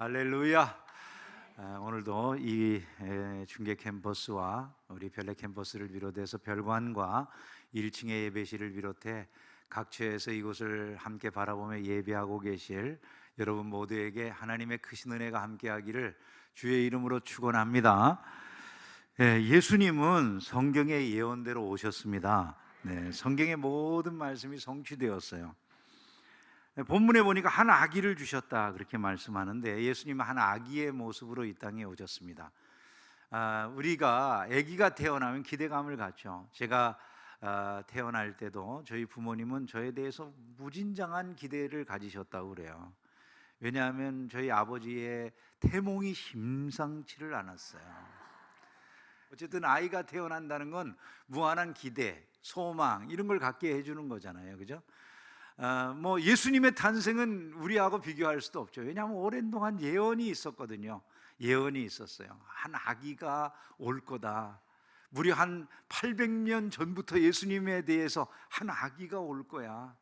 할렐루야. 아, 오늘도 이 에, 중계 캠퍼스와 우리 별내 캠퍼스를 비롯해서 별관과 1층의 예배실을 비롯해 각처에서 이곳을 함께 바라보며 예배하고 계실 여러분 모두에게 하나님의 크신 은혜가 함께하기를 주의 이름으로 축원합니다. 예, 예수님은 성경의 예언대로 오셨습니다. 네, 성경의 모든 말씀이 성취되었어요. 네, 본문에 보니까 한 아기를 주셨다 그렇게 말씀하는데 예수님은 한 아기의 모습으로 이 땅에 오셨습니다. 아, 우리가 아기가 태어나면 기대감을 갖죠. 제가 아, 태어날 때도 저희 부모님은 저에 대해서 무진장한 기대를 가지셨다고 그래요. 왜냐하면 저희 아버지의 태몽이 심상치를 않았어요. 어쨌든 아이가 태어난다는 건 무한한 기대, 소망 이런 걸 갖게 해주는 거잖아요, 그죠? 어, 뭐 예수님의 탄생은 우리하고 비교할 수도 없죠. 왜냐하면 오랜 동안 예언이 있었거든요. 예언이 있었어요. 한 아기가 올 거다. 무려 한 800년 전부터 예수님에 대해서 한 아기가 올 거야.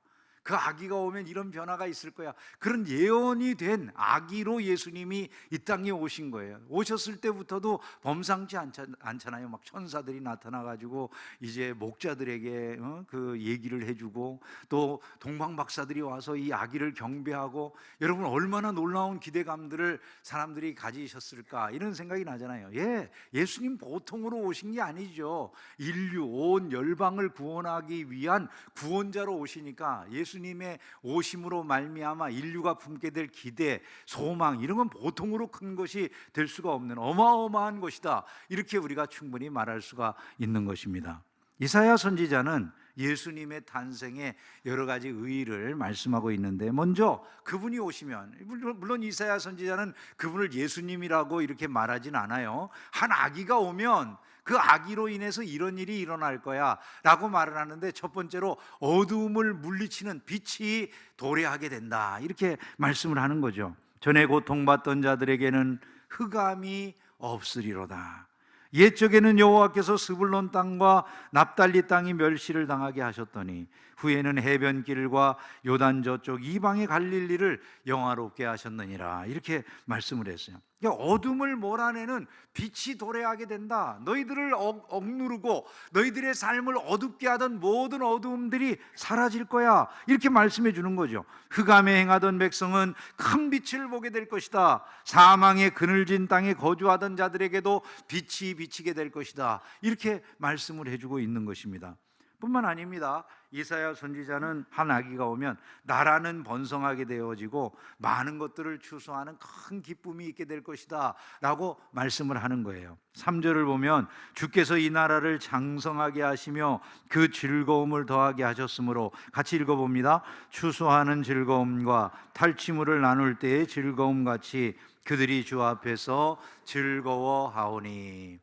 그 아기가 오면 이런 변화가 있을 거야. 그런 예언이 된 아기로 예수님이 이 땅에 오신 거예요. 오셨을 때부터도 범상치 않잖아요. 막 천사들이 나타나 가지고 이제 목자들에게 어? 그 얘기를 해주고 또 동방 박사들이 와서 이 아기를 경배하고 여러분 얼마나 놀라운 기대감들을 사람들이 가지셨을까 이런 생각이 나잖아요. 예, 예수님 보통으로 오신 게 아니죠. 인류 온 열방을 구원하기 위한 구원자로 오시니까 예수 예수님의 오심으로 말미암아 인류가 품게 될 기대, 소망 이런 건 보통으로 큰 것이 될 수가 없는 어마어마한 것이다. 이렇게 우리가 충분히 말할 수가 있는 것입니다. 이사야 선지자는 예수님의 탄생에 여러 가지 의의를 말씀하고 있는데 먼저 그분이 오시면 물론 이사야 선지자는 그분을 예수님이라고 이렇게 말하진 않아요. 한 아기가 오면 그 아기로 인해서 이런 일이 일어날 거야 라고 말을 하는데 첫 번째로 어두움을 물리치는 빛이 도래하게 된다. 이렇게 말씀을 하는 거죠. 전에 고통받던 자들에게는 흑암이 없으리로다. 옛적에는 여호와께서 스불론 땅과 납달리 땅이 멸시를 당하게 하셨더니 후에는 해변길과 요단 저쪽 이방의 갈릴리를 영화롭게 하셨느니라 이렇게 말씀을 했어요. 그러니까 어둠을 몰아내는 빛이 도래하게 된다. 너희들을 억, 억누르고 너희들의 삶을 어둡게 하던 모든 어두움들이 사라질 거야. 이렇게 말씀해 주는 거죠. 흑암에 행하던 백성은 큰 빛을 보게 될 것이다. 사망의 그늘진 땅에 거주하던 자들에게도 빛이 비치게 될 것이다. 이렇게 말씀을 해주고 있는 것입니다. 뿐만 아닙니다. 이사야 선지자는 한 아기가 오면 나라는 번성하게 되어지고 많은 것들을 추수하는 큰 기쁨이 있게 될 것이다 라고 말씀을 하는 거예요. 3절을 보면 주께서 이 나라를 장성하게 하시며 그 즐거움을 더하게 하셨으므로 같이 읽어 봅니다. 추수하는 즐거움과 탈취물을 나눌 때의 즐거움 같이 그들이 주 앞에서 즐거워하오니.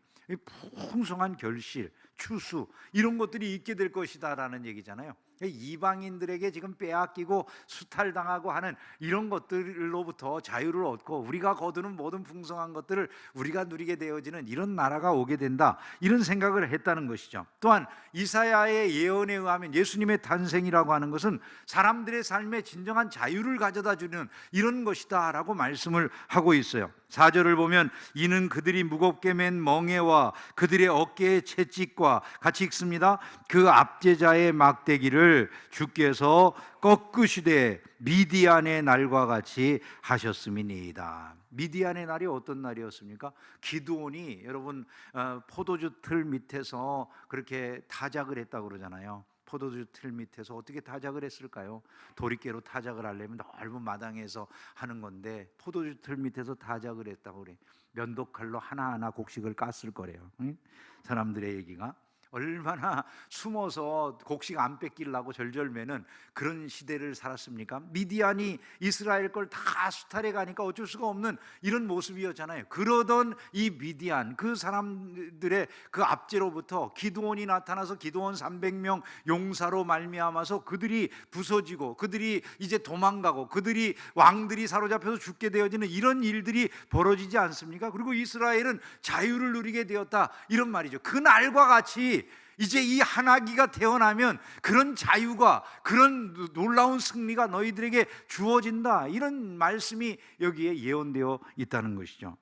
풍성한 결실 추수 이런 것들이 있게 될 것이다라는 얘기잖아요. 이방인들에게 지금 빼앗기고 수탈당하고 하는 이런 것들로부터 자유를 얻고 우리가 거두는 모든 풍성한 것들을 우리가 누리게 되어지는 이런 나라가 오게 된다. 이런 생각을 했다는 것이죠. 또한 이사야의 예언에 의하면 예수님의 탄생이라고 하는 것은 사람들의 삶에 진정한 자유를 가져다 주는 이런 것이다라고 말씀을 하고 있어요. 4절을 보면 이는 그들이 무겁게 맨 멍에와 그들의 어깨의 채찍과 같이 읽습니다. 그 압제자의 막대기를 주께서 꺾으시되 미디안의 날과 같이 하셨음이니이다. 미디안의 날이 어떤 날이었습니까? 기드온이 여러분 어, 포도주 틀 밑에서 그렇게 타작을 했다고 그러잖아요. 포도주 틀 밑에서 어떻게 타작을 했을까요? 도리깨로 타작을 하려면 넓은 마당에서 하는 건데 포도주 틀 밑에서 타작을 했다고 그래. 면도칼로 하나하나 곡식을 깠을 거래요. 응? 사람들의 얘기가. 얼마나 숨어서 곡식 안 뺏기려고 절절매는 그런 시대를 살았습니까? 미디안이 이스라엘 걸 다 수탈해 가니까 어쩔 수가 없는 이런 모습이었잖아요. 그러던 이 미디안 그 사람들의 그 압제로부터 기드온이 나타나서 기드온 300명 용사로 말미암아서 그들이 부서지고 그들이 이제 도망가고 그들이 왕들이 사로잡혀서 죽게 되어지는 이런 일들이 벌어지지 않습니까? 그리고 이스라엘은 자유를 누리게 되었다 이런 말이죠. 그 날과 같이 이제 이 한아기가 태어나면 그런 자유가 그런 놀라운 승리가 너희들에게 주어진다. 이런 말씀이 여기에 예언되어 있다는 것이죠.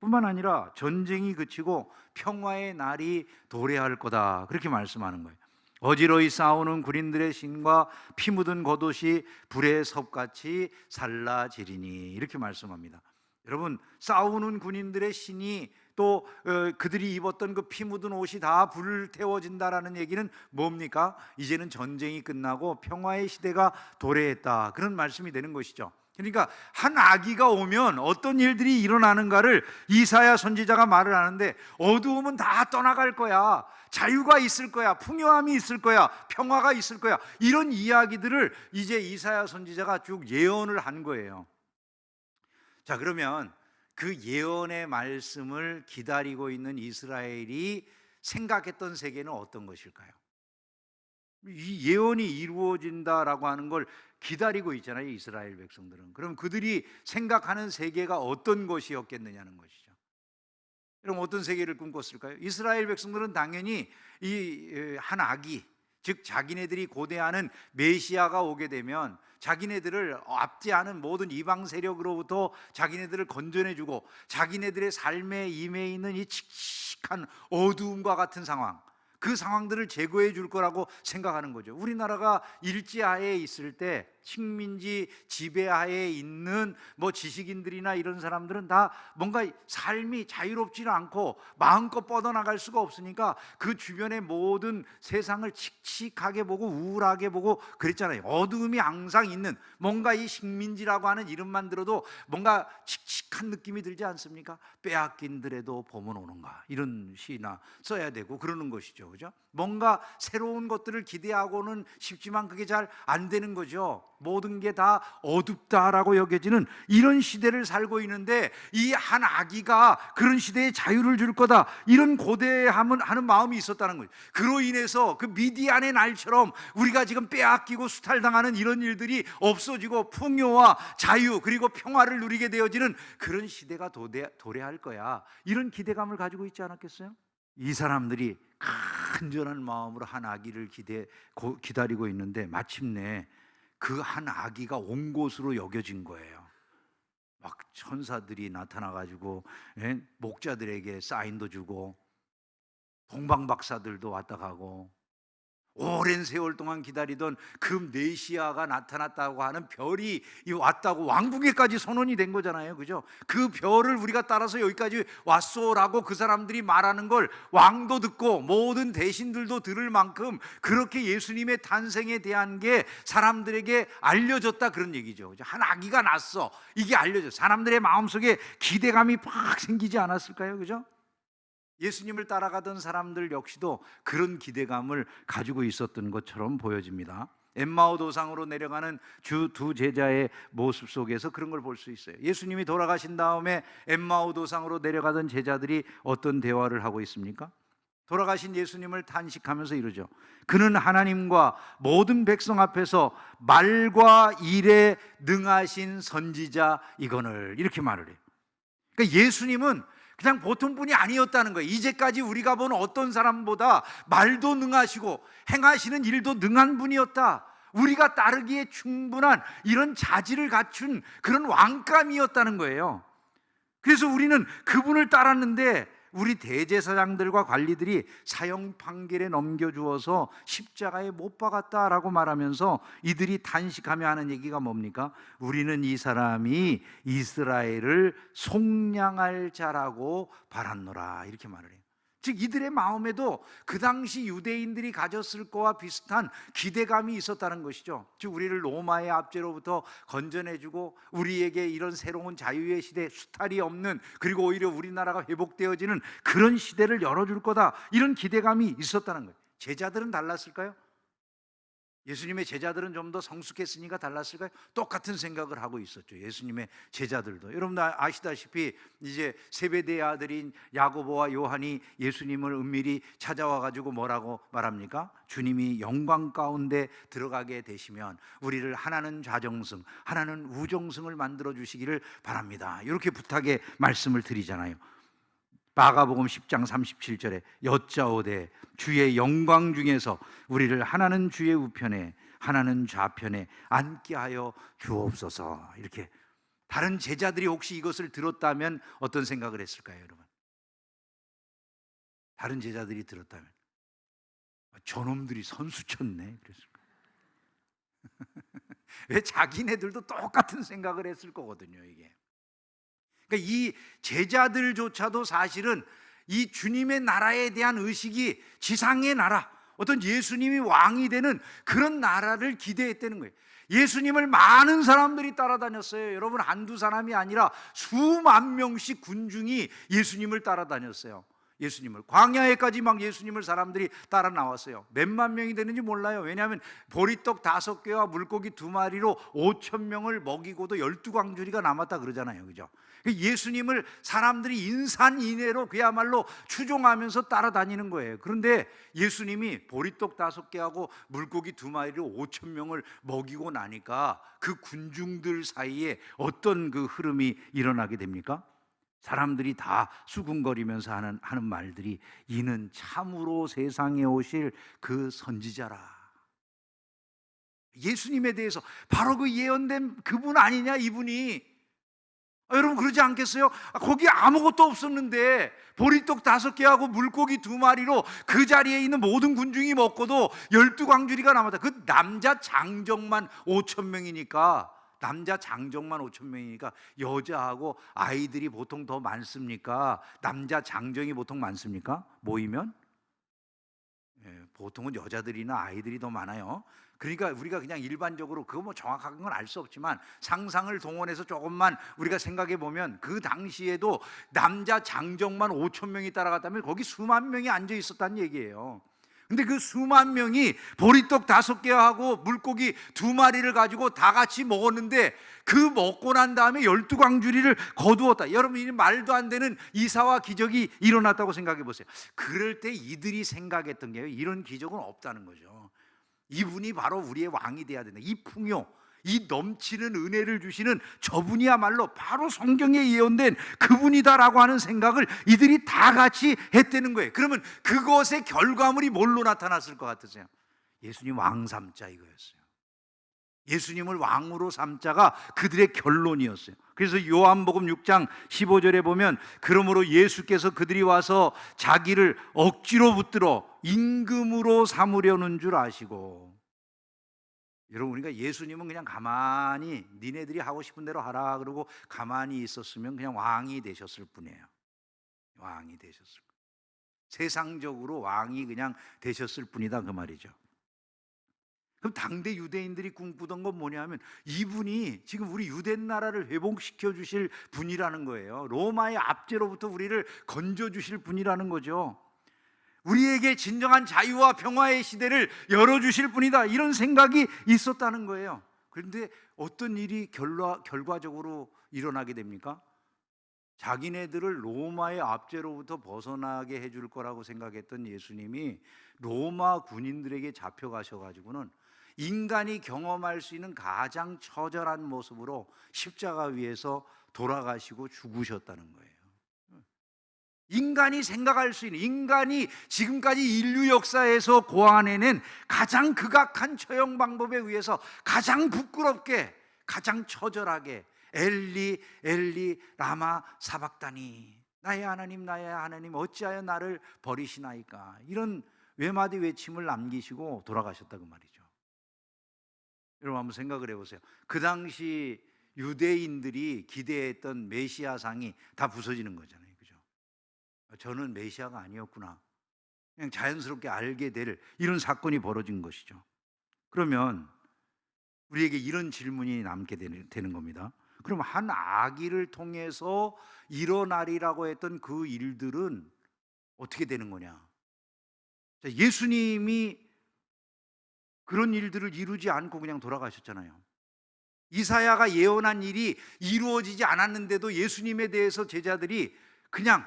뿐만 아니라 전쟁이 그치고 평화의 날이 도래할 거다. 그렇게 말씀하는 거예요. 어지러이 싸우는 군인들의 신과 피 묻은 겉옷이 불의 섭같이 살라지리니 이렇게 말씀합니다. 여러분 싸우는 군인들의 신이 또 어, 그들이 입었던 그 피 묻은 옷이 다 불을 태워진다라는 얘기는 뭡니까? 이제는 전쟁이 끝나고 평화의 시대가 도래했다 그런 말씀이 되는 것이죠. 그러니까 한 아기가 오면 어떤 일들이 일어나는가를 이사야 선지자가 말을 하는데 어두움은 다 떠나갈 거야. 자유가 있을 거야. 풍요함이 있을 거야. 평화가 있을 거야. 이런 이야기들을 이제 이사야 선지자가 쭉 예언을 한 거예요. 자, 그러면 그 예언의 말씀을 기다리고 있는 이스라엘이 생각했던 세계는 어떤 것일까요? 이 예언이 이루어진다라고 하는 걸 기다리고 있잖아요, 이스라엘 백성들은. 그럼 그들이 생각하는 세계가 어떤 것이었겠느냐는 것이죠. 그럼 어떤 세계를 꿈꿨을까요? 이스라엘 백성들은 당연히 이 한 아기, 즉 자기네들이 고대하는 메시아가 오게 되면 자기네들을 압제하는 모든 이방 세력으로부터 자기네들을 건져내 주고 자기네들의 삶에 임해 있는 이 칙칙한 어두움과 같은 상황 그 상황들을 제거해 줄 거라고 생각하는 거죠. 우리나라가 일제하에 있을 때 식민지 지배하에 있는 뭐 지식인들이나 이런 사람들은 다 뭔가 삶이 자유롭지는 않고 마음껏 뻗어나갈 수가 없으니까 그 주변의 모든 세상을 칙칙하게 보고 우울하게 보고 그랬잖아요. 어두움이 항상 있는 뭔가 이 식민지라고 하는 이름만 들어도 뭔가 칙칙한 느낌이 들지 않습니까? 빼앗긴 들에도 봄은 오는가 이런 시나 써야 되고 그러는 것이죠. 그죠? 뭔가 새로운 것들을 기대하고는 싶지만 그게 잘 안 되는 거죠. 모든 게 다 어둡다라고 여겨지는 이런 시대를 살고 있는데 이 한 아기가 그런 시대에 자유를 줄 거다 이런 고대함은 하는 마음이 있었다는 거예요. 그로 인해서 그 미디안의 날처럼 우리가 지금 빼앗기고 수탈당하는 이런 일들이 없어지고 풍요와 자유 그리고 평화를 누리게 되어지는 그런 시대가 도래, 도래할 거야. 이런 기대감을 가지고 있지 않았겠어요? 이 사람들이 간절한 마음으로 한 아기를 기대 고, 기다리고 있는데 마침내 그 한 아기가 온 곳으로 여겨진 거예요. 막 천사들이 나타나 가지고 예? 목자들에게 사인도 주고 동방 박사들도 왔다 가고 오랜 세월 동안 기다리던 그 메시아가 나타났다고 하는 별이 왔다고 왕궁에까지 선언이 된 거잖아요. 그죠? 그 별을 우리가 따라서 여기까지 왔소라고 그 사람들이 말하는 걸 왕도 듣고 모든 대신들도 들을 만큼 그렇게 예수님의 탄생에 대한 게 사람들에게 알려졌다 그런 얘기죠. 그죠? 한 아기가 났어. 이게 알려져. 사람들의 마음속에 기대감이 팍 생기지 않았을까요? 그죠? 예수님을 따라가던 사람들 역시도 그런 기대감을 가지고 있었던 것처럼 보여집니다. 엠마오 도상으로 내려가는 주 두 제자의 모습 속에서 그런 걸 볼 수 있어요. 예수님이 돌아가신 다음에 엠마오 도상으로 내려가던 제자들이 어떤 대화를 하고 있습니까? 돌아가신 예수님을 탄식하면서 이러죠. 그는 하나님과 모든 백성 앞에서 말과 일에 능하신 선지자 이거늘 이렇게 말을 해요. 그러니까 예수님은 그냥 보통 분이 아니었다는 거예요. 이제까지 우리가 본 어떤 사람보다 말도 능하시고 행하시는 일도 능한 분이었다. 우리가 따르기에 충분한 이런 자질을 갖춘 그런 왕감이었다는 거예요. 그래서 우리는 그분을 따랐는데 우리 대제사장들과 관리들이 사형 판결에 넘겨주어서 십자가에 못 박았다라고 말하면서 이들이 단식하며 하는 얘기가 뭡니까? 우리는 이 사람이 이스라엘을 속량할 자라고 바랐노라 이렇게 말을 해요. 즉 이들의 마음에도 그 당시 유대인들이 가졌을 거와 비슷한 기대감이 있었다는 것이죠. 즉 우리를 로마의 압제로부터 건져내주고 우리에게 이런 새로운 자유의 시대, 수탈이 없는 그리고 오히려 우리나라가 회복되어지는 그런 시대를 열어줄 거다. 이런 기대감이 있었다는 거예요. 제자들은 달랐을까요? 예수님의 제자들은 좀 더 성숙했으니까 달랐을까요? 똑같은 생각을 하고 있었죠. 예수님의 제자들도. 여러분 아시다시피 이제 세베대의 아들인 야고보와 요한이 예수님을 은밀히 찾아와 가지고 뭐라고 말합니까? 주님이 영광 가운데 들어가게 되시면 우리를 하나는 좌정승, 하나는 우정승을 만들어 주시기를 바랍니다. 이렇게 부탁의 말씀을 드리잖아요. 마가복음 10장 37절에 여짜오되 주의 영광 중에서 우리를 하나는 주의 우편에 하나는 좌편에 앉게 하여 주옵소서. 이렇게 다른 제자들이 혹시 이것을 들었다면 어떤 생각을 했을까요, 여러분? 다른 제자들이 들었다면 아, 저놈들이 선수 쳤네 그랬을 거예요. 왜 자기네들도 똑같은 생각을 했을 거거든요, 이게. 그러니까 이 제자들조차도 사실은 이 주님의 나라에 대한 의식이 지상의 나라, 어떤 예수님이 왕이 되는 그런 나라를 기대했다는 거예요. 예수님을 많은 사람들이 따라다녔어요. 여러분 한두 사람이 아니라 수만 명씩 군중이 예수님을 따라다녔어요. 예수님을 광야에까지 막 예수님을 사람들이 따라 나왔어요. 몇만 명이 되는지 몰라요. 왜냐하면 보리떡 다섯 개와 물고기 두 마리로 오천 명을 먹이고도 열두 광주리가 남았다 그러잖아요, 그죠? 예수님을 사람들이 인산인해로 그야말로 추종하면서 따라다니는 거예요. 그런데 예수님이 보리떡 다섯 개하고 물고기 두 마리로 오천 명을 먹이고 나니까 그 군중들 사이에 어떤 그 흐름이 일어나게 됩니까? 사람들이 다 수군거리면서 하는, 하는 말들이 이는 참으로 세상에 오실 그 선지자라. 예수님에 대해서 바로 그 예언된 그분 아니냐 이분이 아, 여러분 그러지 않겠어요? 아, 거기 아무것도 없었는데 보리떡 다섯 개하고 물고기 두 마리로 그 자리에 있는 모든 군중이 먹고도 열두 광주리가 남았다. 그 남자 장정만 오천 명이니까 남자 장정만 5천 명이니까 여자하고 아이들이 보통 더 많습니까? 남자 장정이 보통 많습니까? 모이면 예, 보통은 여자들이나 아이들이 더 많아요. 그러니까 우리가 그냥 일반적으로 그거 뭐 정확한 건 알 수 없지만 상상을 동원해서 조금만 우리가 생각해 보면 그 당시에도 남자 장정만 5천 명이 따라갔다면 거기 수만 명이 앉아 있었다는 얘기예요. 근데 그 수만 명이 보리떡 다섯 개하고 물고기 두 마리를 가지고 다 같이 먹었는데 그 먹고 난 다음에 열두 광주리를 거두었다. 여러분 이 말도 안 되는 이사와 기적이 일어났다고 생각해 보세요. 그럴 때 이들이 생각했던 게 이런 기적은 없다는 거죠. 이분이 바로 우리의 왕이 돼야 된다. 이 풍요, 이 넘치는 은혜를 주시는 저분이야말로 바로 성경에 예언된 그분이다라고 하는 생각을 이들이 다 같이 했다는 거예요. 그러면 그것의 결과물이 뭘로 나타났을 것 같으세요? 예수님 왕 삼자 이거였어요. 예수님을 왕으로 삼자가 그들의 결론이었어요. 그래서 요한복음 6장 15절에 보면 그러므로 예수께서 그들이 와서 자기를 억지로 붙들어 임금으로 삼으려는 줄 아시고 여러분 우리가 예수님은 그냥 가만히 니네들이 하고 싶은 대로 하라 그러고 가만히 있었으면 그냥 왕이 되셨을 뿐이에요. 왕이 되셨을 뿐. 세상적으로 왕이 그냥 되셨을 뿐이다 그 말이죠. 그럼 당대 유대인들이 꿈꾸던 건 뭐냐면 이분이 지금 우리 유대 나라를 회복시켜 주실 분이라는 거예요. 로마의 압제로부터 우리를 건져 주실 분이라는 거죠. 우리에게 진정한 자유와 평화의 시대를 열어주실 분이다. 이런 생각이 있었다는 거예요. 그런데 어떤 일이 결과, 결과적으로 일어나게 됩니까? 자기네들을 로마의 압제로부터 벗어나게 해줄 거라고 생각했던 예수님이 로마 군인들에게 잡혀가셔가지고는 인간이 경험할 수 있는 가장 처절한 모습으로 십자가 위에서 돌아가시고 죽으셨다는 거예요. 인간이 생각할 수 있는 인간이 지금까지 인류 역사에서 고안해낸 가장 극악한 처형 방법에 의해서 가장 부끄럽게 가장 처절하게 엘리 엘리 라마 사박다니 나의 하나님 나의 하나님 어찌하여 나를 버리시나이까 이런 외마디 외침을 남기시고 돌아가셨다 그 말이죠. 여러분 한번 생각을 해보세요. 그 당시 유대인들이 기대했던 메시아상이 다 부서지는 거잖아요. 저는 메시아가 아니었구나. 그냥 자연스럽게 알게 될 이런 사건이 벌어진 것이죠. 그러면 우리에게 이런 질문이 남게 되는, 겁니다. 그럼 한 아기를 통해서 일어나리라고 했던 그 일들은 어떻게 되는 거냐? 예수님이 그런 일들을 이루지 않고 그냥 돌아가셨잖아요. 이사야가 예언한 일이 이루어지지 않았는데도 예수님에 대해서 제자들이 그냥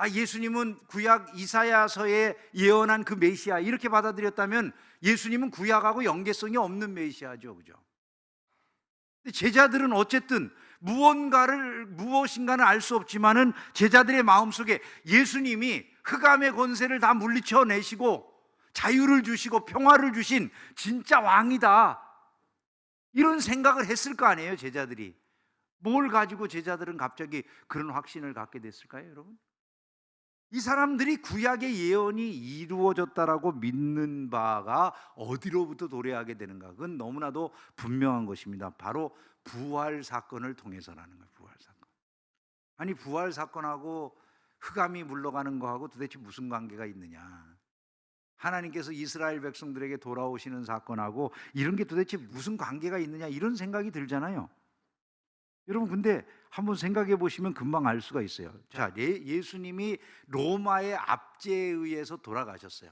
아, 예수님은 구약 이사야서에 예언한 그 메시아 이렇게 받아들였다면 예수님은 구약하고 연계성이 없는 메시아죠. 그죠? 제자들은 어쨌든 무언가를 무엇인가는 알 수 없지만은 제자들의 마음속에 예수님이 흑암의 권세를 다 물리쳐 내시고 자유를 주시고 평화를 주신 진짜 왕이다. 이런 생각을 했을 거 아니에요, 제자들이. 뭘 가지고 제자들은 갑자기 그런 확신을 갖게 됐을까요, 여러분? 이 사람들이 구약의 예언이 이루어졌다라고 믿는 바가 어디로부터 도래하게 되는가? 그건 너무나도 분명한 것입니다. 바로 부활 사건을 통해서라는 거예요. 부활 사건. 아니 부활 사건하고 흑암이 물러가는 거하고 도대체 무슨 관계가 있느냐? 하나님께서 이스라엘 백성들에게 돌아오시는 사건하고 이런 게 도대체 무슨 관계가 있느냐 이런 생각이 들잖아요. 여러분 근데 한번 생각해 보시면 금방 알 수가 있어요. 자, 예, 예수님이 로마의 압제에 의해서 돌아가셨어요.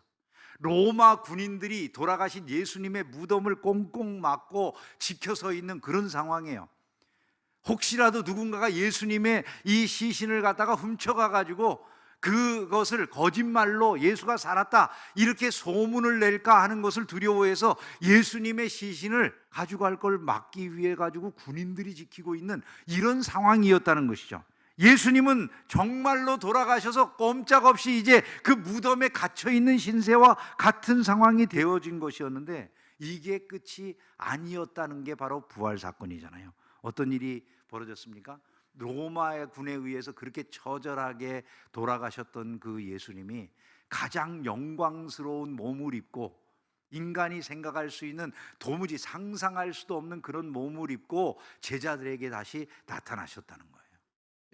로마 군인들이 돌아가신 예수님의 무덤을 꽁꽁 막고 지켜서 있는 그런 상황이에요. 혹시라도 누군가가 예수님의 이 시신을 갖다가 훔쳐가 가지고 그것을 거짓말로 예수가 살았다 이렇게 소문을 낼까 하는 것을 두려워해서 예수님의 시신을 가져갈 걸 막기 위해 가지고 군인들이 지키고 있는 이런 상황이었다는 것이죠. 예수님은 정말로 돌아가셔서 꼼짝없이 이제 그 무덤에 갇혀 있는 신세와 같은 상황이 되어진 것이었는데 이게 끝이 아니었다는 게 바로 부활 사건이잖아요. 어떤 일이 벌어졌습니까? 로마의 군에 의해서 그렇게 처절하게 돌아가셨던 그 예수님이 가장 영광스러운 몸을 입고 인간이 생각할 수 있는 도무지 상상할 수도 없는 그런 몸을 입고 제자들에게 다시 나타나셨다는 거예요.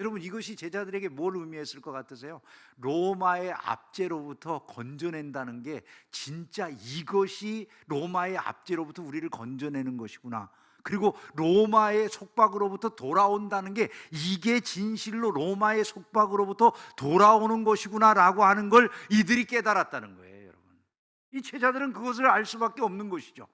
여러분 이것이 제자들에게 뭘 의미했을 것 같으세요? 로마의 압제로부터 건져낸다는 게 진짜 이것이 로마의 압제로부터 우리를 건져내는 것이구나. 그리고 로마의 속박으로부터 돌아온다는 게 이게 진실로 로마의 속박으로부터 돌아오는 것이구나라고 하는 걸 이들이 깨달았다는 거예요, 여러분. 이 제자들은 그것을 알 수밖에 없는 것이죠.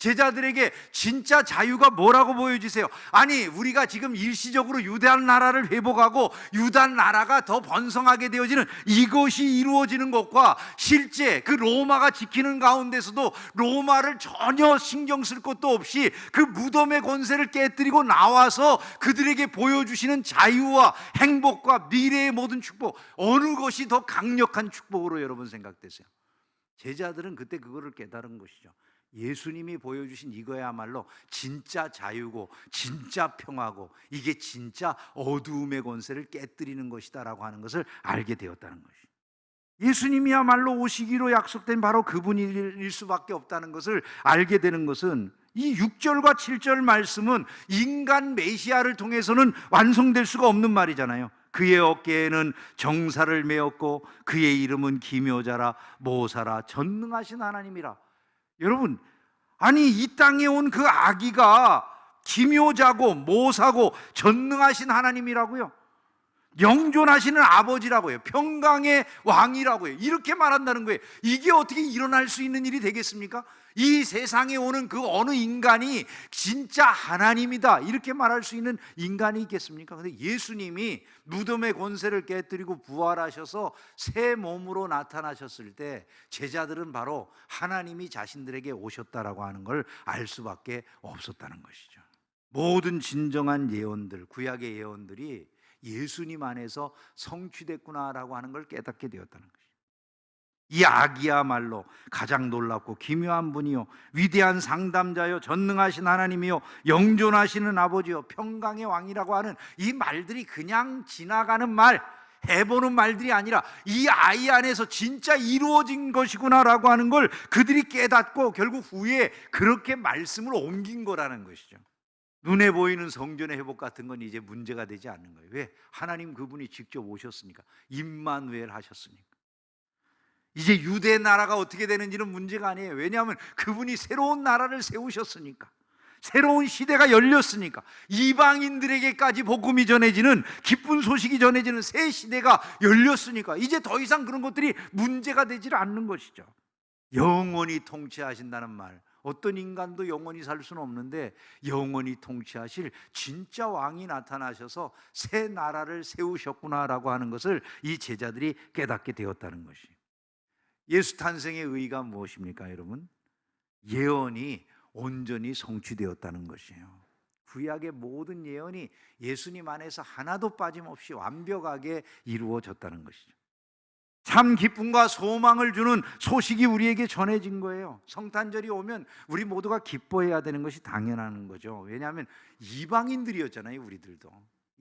제자들에게 진짜 자유가 뭐라고 보여주세요? 아니, 우리가 지금 일시적으로 유대 나라를 회복하고 유다 나라가 더 번성하게 되어지는 이것이 이루어지는 것과 실제 그 로마가 지키는 가운데서도 로마를 전혀 신경 쓸 것도 없이 그 무덤의 권세를 깨뜨리고 나와서 그들에게 보여주시는 자유와 행복과 미래의 모든 축복 어느 것이 더 강력한 축복으로 여러분 생각되세요? 제자들은 그때 그거를 깨달은 것이죠. 예수님이 보여주신 이거야말로 진짜 자유고 진짜 평화고 이게 진짜 어두움의 권세를 깨뜨리는 것이다라고 하는 것을 알게 되었다는 것이. 예수님이야말로 오시기로 약속된 바로 그분일 수밖에 없다는 것을 알게 되는 것은 이 6절과 7절 말씀은 인간 메시아를 통해서는 완성될 수가 없는 말이잖아요. 그의 어깨에는 정사를 메었고 그의 이름은 기묘자라 모사라 전능하신 하나님이라. 여러분, 아니 이 땅에 온 그 아기가 기묘자고 모사고 전능하신 하나님이라고요. 영존하시는 아버지라고요. 평강의 왕이라고요. 이렇게 말한다는 거예요. 이게 어떻게 일어날 수 있는 일이 되겠습니까? 이 세상에 오는 그 어느 인간이 진짜 하나님이다. 이렇게 말할 수 있는 인간이 있겠습니까? 근데 예수님이 무덤의 권세를 깨뜨리고 부활하셔서 새 몸으로 나타나셨을 때 제자들은 바로 하나님이 자신들에게 오셨다라고 하는 걸 알 수밖에 없었다는 것이죠. 모든 진정한 예언들, 구약의 예언들이 예수님 안에서 성취됐구나라고 하는 걸 깨닫게 되었다는 것이죠. 이 아기야말로 가장 놀랍고 기묘한 분이요 위대한 상담자요 전능하신 하나님이요 영존하시는 아버지요 평강의 왕이라고 하는 이 말들이 그냥 지나가는 말 해보는 말들이 아니라 이 아이 안에서 진짜 이루어진 것이구나라고 하는 걸 그들이 깨닫고 결국 후에 그렇게 말씀을 옮긴 거라는 것이죠. 눈에 보이는 성전의 회복 같은 건 이제 문제가 되지 않는 거예요. 왜? 하나님 그분이 직접 오셨으니까. 임마누엘 하셨으니까. 이제 유대 나라가 어떻게 되는지는 문제가 아니에요. 왜냐하면 그분이 새로운 나라를 세우셨으니까. 새로운 시대가 열렸으니까 이방인들에게까지 복음이 전해지는 기쁜 소식이 전해지는 새 시대가 열렸으니까 이제 더 이상 그런 것들이 문제가 되질 않는 것이죠. 영원히 통치하신다는 말 어떤 인간도 영원히 살 수는 없는데 영원히 통치하실 진짜 왕이 나타나셔서 새 나라를 세우셨구나라고 하는 것을 이 제자들이 깨닫게 되었다는 것이. 예수 탄생의 의의가 무엇입니까, 여러분? 예언이 온전히 성취되었다는 것이에요. 구약의 모든 예언이 예수님 안에서 하나도 빠짐없이 완벽하게 이루어졌다는 것이죠. 참 기쁨과 소망을 주는 소식이 우리에게 전해진 거예요. 성탄절이 오면 우리 모두가 기뻐해야 되는 것이 당연한 거죠. 왜냐하면 이방인들이었잖아요, 우리들도.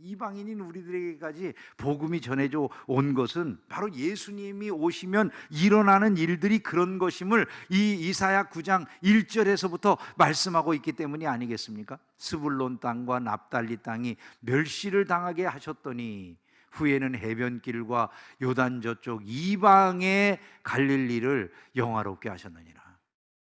이방인인 우리들에게까지 복음이 전해져 온 것은 바로 예수님이 오시면 일어나는 일들이 그런 것임을 이 이사야 9장 1절에서부터 말씀하고 있기 때문이 아니겠습니까? 스불론 땅과 납달리 땅이 멸시를 당하게 하셨더니 후에는 해변길과 요단 저쪽 이방의 갈릴리를 영화롭게 하셨느니라.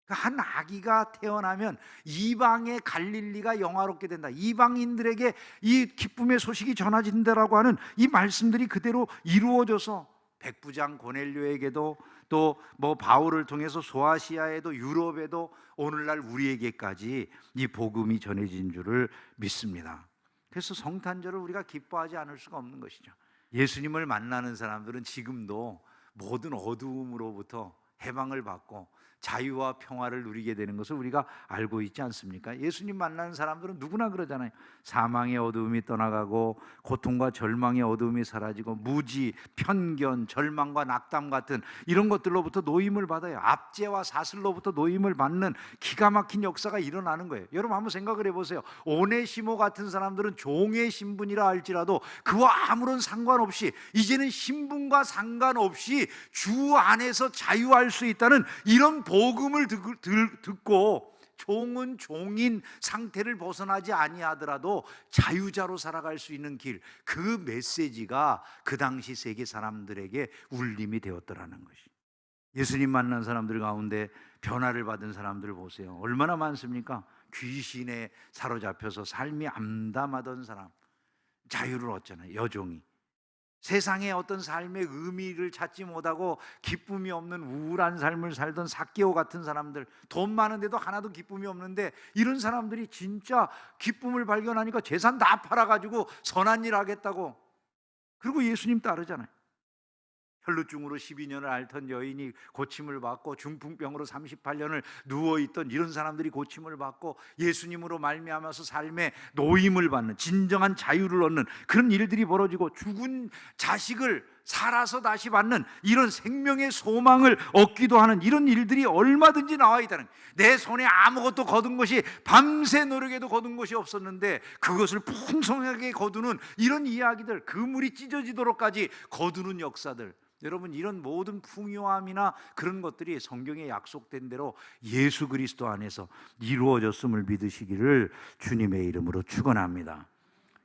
그러니까 한 아기가 태어나면 이방의 갈릴리가 영화롭게 된다. 이방인들에게 이 기쁨의 소식이 전해진다라고 하는 이 말씀들이 그대로 이루어져서 백부장 고넬료에게도 또 뭐 바울을 통해서 소아시아에도 유럽에도 오늘날 우리에게까지 이 복음이 전해진 줄을 믿습니다. 그래서 성탄절을 우리가 기뻐하지 않을 수가 없는 것이죠. 예수님을 만나는 사람들은 지금도 모든 어두움으로부터 해방을 받고 자유와 평화를 누리게 되는 것을 우리가 알고 있지 않습니까? 예수님 만나는 사람들은 누구나 그러잖아요. 사망의 어두움이 떠나가고 고통과 절망의 어두움이 사라지고 무지, 편견, 절망과 낙담 같은 이런 것들로부터 노임을 받아요. 압제와 사슬로부터 노임을 받는 기가 막힌 역사가 일어나는 거예요. 여러분 한번 생각을 해 보세요. 오네시모 같은 사람들은 종의 신분이라 할지라도 그와 아무런 상관없이 이제는 신분과 상관없이 주 안에서 자유할 수 있다는 이런 복음을 듣- 들- 듣고 종은 종인 상태를 벗어나지 아니하더라도 자유자로 살아갈 수 있는 길, 그 메시지가 그 당시 세계 사람들에게 울림이 되었더라는 것이. 예수님 만난 사람들 가운데 변화를 받은 사람들 보세요. 얼마나 많습니까? 귀신에 사로잡혀서 삶이 암담하던 사람, 자유를 얻잖아요. 여종이. 세상의 어떤 삶의 의미를 찾지 못하고 기쁨이 없는 우울한 삶을 살던 사개오 같은 사람들 돈 많은데도 하나도 기쁨이 없는데 이런 사람들이 진짜 기쁨을 발견하니까 재산 다 팔아가지고 선한 일 하겠다고. 그리고 예수님 따르잖아요 혈루증으로 12년을 앓던 여인이 고침을 받고 중풍병으로 38년을 누워 있던 이런 사람들이 고침을 받고 예수님으로 말미암아서 삶의 노임을 받는 진정한 자유를 얻는 그런 일들이 벌어지고 죽은 자식을 살아서 다시 받는 이런 생명의 소망을 얻기도 하는 이런 일들이 얼마든지 나와 있다는. 내 손에 아무것도 거둔 것이 밤새 노력해도 거둔 것이 없었는데 그것을 풍성하게 거두는 이런 이야기들 그물이 찢어지도록까지 거두는 역사들 여러분 이런 모든 풍요함이나 그런 것들이 성경에 약속된 대로 예수 그리스도 안에서 이루어졌음을 믿으시기를 주님의 이름으로 축원합니다.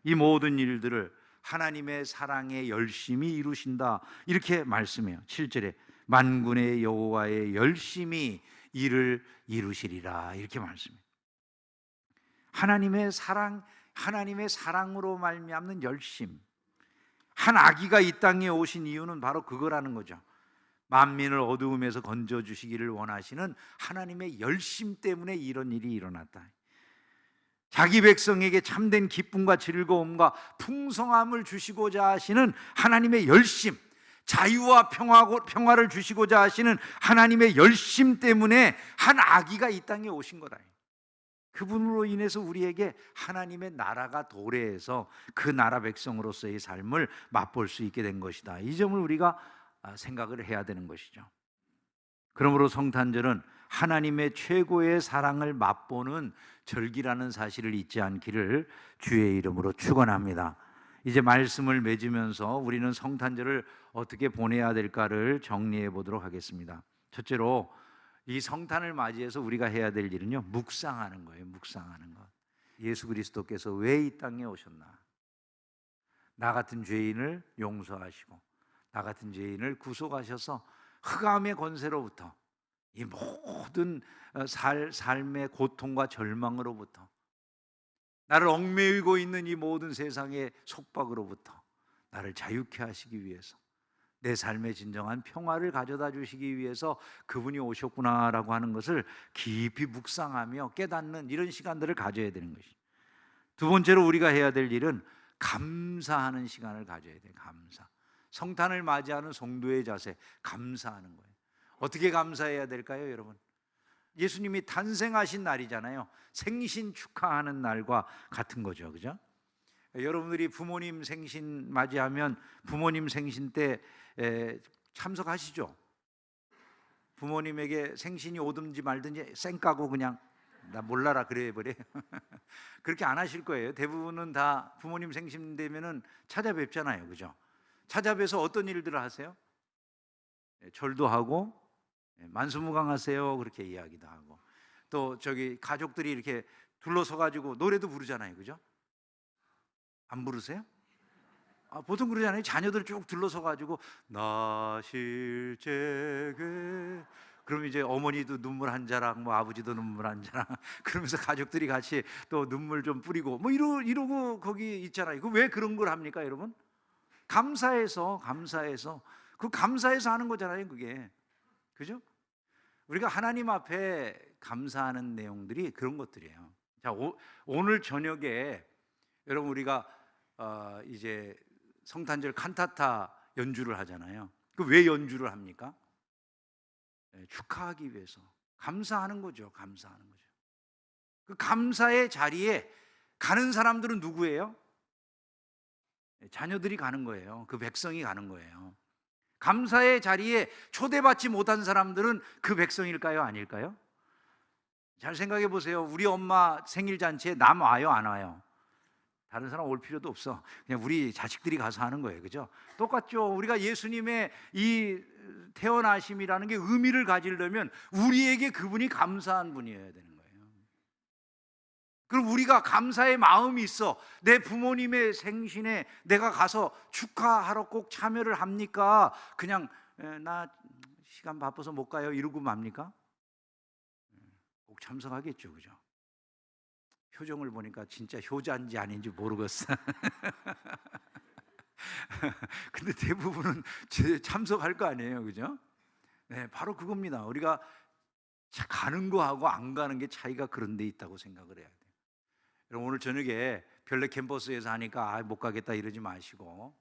이 모든 일들을 하나님의 사랑에 열심히 이루신다 이렇게 말씀해요. 7절에 만군의 여호와의 열심히 일을 이루시리라 이렇게 말씀해요. 하나님의 사랑 하나님의 사랑으로 말미암는 열심 한 아기가 이 땅에 오신 이유는 바로 그거라는 거죠. 만민을 어두움에서 건져 주시기를 원하시는 하나님의 열심 때문에 이런 일이 일어났다. 자기 백성에게 참된 기쁨과 즐거움과 풍성함을 주시고자 하시는 하나님의 열심, 자유와 평화고, 평화를 주시고자 하시는 하나님의 열심 때문에 한 아기가 이 땅에 오신 거다. 그분으로 인해서 우리에게 하나님의 나라가 도래해서 그 나라 백성으로서의 삶을 맛볼 수 있게 된 것이다. 이 점을 우리가 아, 생각을 해야 되는 것이죠. 그러므로 성탄절은 하나님의 최고의 사랑을 맛보는 절기라는 사실을 잊지 않기를 주의 이름으로 축원합니다. 이제 말씀을 맺으면서 우리는 성탄절을 어떻게 보내야 될까를 정리해 보도록 하겠습니다. 첫째로 이 성탄을 맞이해서 우리가 해야 될 일은요 묵상하는 거예요. 묵상하는 것. 예수 그리스도께서 왜 이 땅에 오셨나? 나 같은 죄인을 용서하시고 나 같은 죄인을 구속하셔서 흑암의 권세로부터 이 모든 어, 살, 삶의 고통과 절망으로부터 나를 얽매이고 있는 이 모든 세상의 속박으로부터 나를 자유케 하시기 위해서 내 삶의 진정한 평화를 가져다 주시기 위해서 그분이 오셨구나라고 하는 것을 깊이 묵상하며 깨닫는 이런 시간들을 가져야 되는 것이. 두 번째로 우리가 해야 될 일은 감사하는 시간을 가져야 돼. 감사. 성탄을 맞이하는 성도의 자세, 감사하는 거예요. 어떻게 감사해야 될까요, 여러분? 예수님이 탄생하신 날이잖아요. 생신 축하하는 날과 같은 거죠. 그죠? 여러분들이 부모님 생신 맞이하면 부모님 생신 때 에, 참석하시죠? 부모님에게 생신이 오든지 말든지 쌩 까고 그냥 나 몰라라 그래 버려. 그렇게 안 하실 거예요. 대부분은 다 부모님 생신 되면은 찾아뵙잖아요. 그죠? 찾아뵈서 어떤 일들을 하세요? 예, 절도 하고 예, 만수무강하세요 그렇게 이야기도 하고 또 저기 가족들이 이렇게 둘러서 가지고 노래도 부르잖아요. 그죠? 안 부르세요? 아, 보통 그러잖아요. 자녀들 쭉 둘러서 가지고 나 실제게 그럼 이제 어머니도 눈물 한 자락, 뭐 아버지도 눈물 한 자락, 그러면서 가족들이 같이 또 눈물 좀 뿌리고 뭐 이러 이러고 거기 있잖아요. 그 왜 그런 걸 합니까, 여러분? 감사해서 감사해서 그 감사해서 하는 거잖아요, 그게 그죠? 우리가 하나님 앞에 감사하는 내용들이 그런 것들이에요. 자, 오, 오늘 저녁에 여러분 우리가 어, 이제 성탄절 칸타타 연주를 하잖아요. 그 왜 연주를 합니까? 네, 축하하기 위해서 감사하는 거죠. 감사하는 거죠. 그 감사의 자리에 가는 사람들은 누구예요? 네, 자녀들이 가는 거예요. 그 백성이 가는 거예요. 감사의 자리에 초대받지 못한 사람들은 그 백성일까요? 아닐까요? 잘 생각해 보세요. 우리 엄마 생일 잔치에 남 와요? 안 와요? 다른 사람 올 필요도 없어. 그냥 우리 자식들이 가서 하는 거예요. 그죠? 똑같죠. 우리가 예수님의 이 태어나심이라는 게 의미를 가지려면 우리에게 그분이 감사한 분이어야 되는 거예요. 그럼 우리가 감사의 마음이 있어. 내 부모님의 생신에 내가 가서 축하하러 꼭 참여를 합니까? 그냥 에, 나 시간 바빠서 못 가요. 이러고 맙니까? 꼭 참석하겠죠. 그죠? 표정을 보니까 진짜 효자인지 아닌지 모르겠어. 근데 대부분은 제- 참석할 거 아니에요, 그죠? 네, 바로 그겁니다. 우리가 자- 가는 거하고 안 가는 게 차이가 그런 데 있다고 생각을 해야 돼요. 여러분 오늘 저녁에 별내 캠퍼스에서 하니까 아, 못 가겠다 이러지 마시고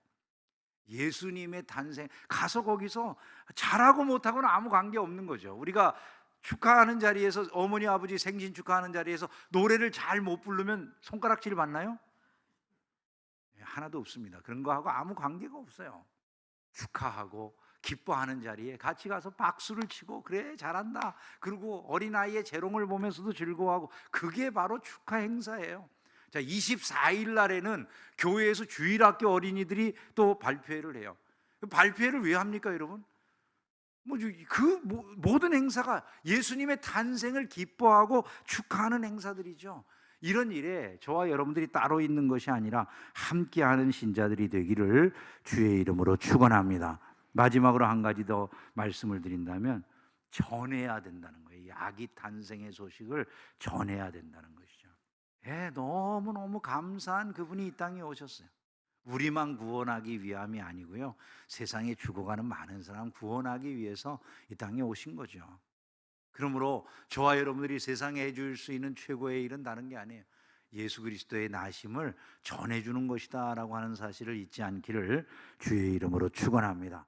예수님의 탄생 가서 거기서 잘하고 못하고는 아무 관계 없는 거죠. 우리가 축하하는 자리에서 어머니 아버지 생신 축하하는 자리에서 노래를 잘 못 부르면 손가락질 받나요? 네, 하나도 없습니다. 그런 거하고 아무 관계가 없어요. 축하하고 기뻐하는 자리에 같이 가서 박수를 치고 그래 잘한다. 그리고 어린아이의 재롱을 보면서도 즐거워하고 그게 바로 축하 행사예요. 자, 24일 날에는 교회에서 주일학교 어린이들이 또 발표회를 해요. 그 발표회를 왜 합니까, 여러분? 뭐그 모든 행사가 예수님의 탄생을 기뻐하고 축하하는 행사들이죠. 이런 일에 저와 여러분들이 따로 있는 것이 아니라 함께하는 신자들이 되기를 주의 이름으로 축원합니다. 마지막으로 한 가지 더 말씀을 드린다면 전해야 된다는 거예요. 이 아기 탄생의 소식을 전해야 된다는 것이죠. 예, 너무 너무 감사한 그분이 이 땅에 오셨어요. 우리만 구원하기 위함이 아니고요. 세상에 죽어가는 많은 사람 구원하기 위해서 이 땅에 오신 거죠. 그러므로 저와 여러분들이 세상에 해줄 수 있는 최고의 일은 다른 게 아니에요. 예수 그리스도의 나심을 전해주는 것이다라고 하는 사실을 잊지 않기를 주의 이름으로 축원합니다.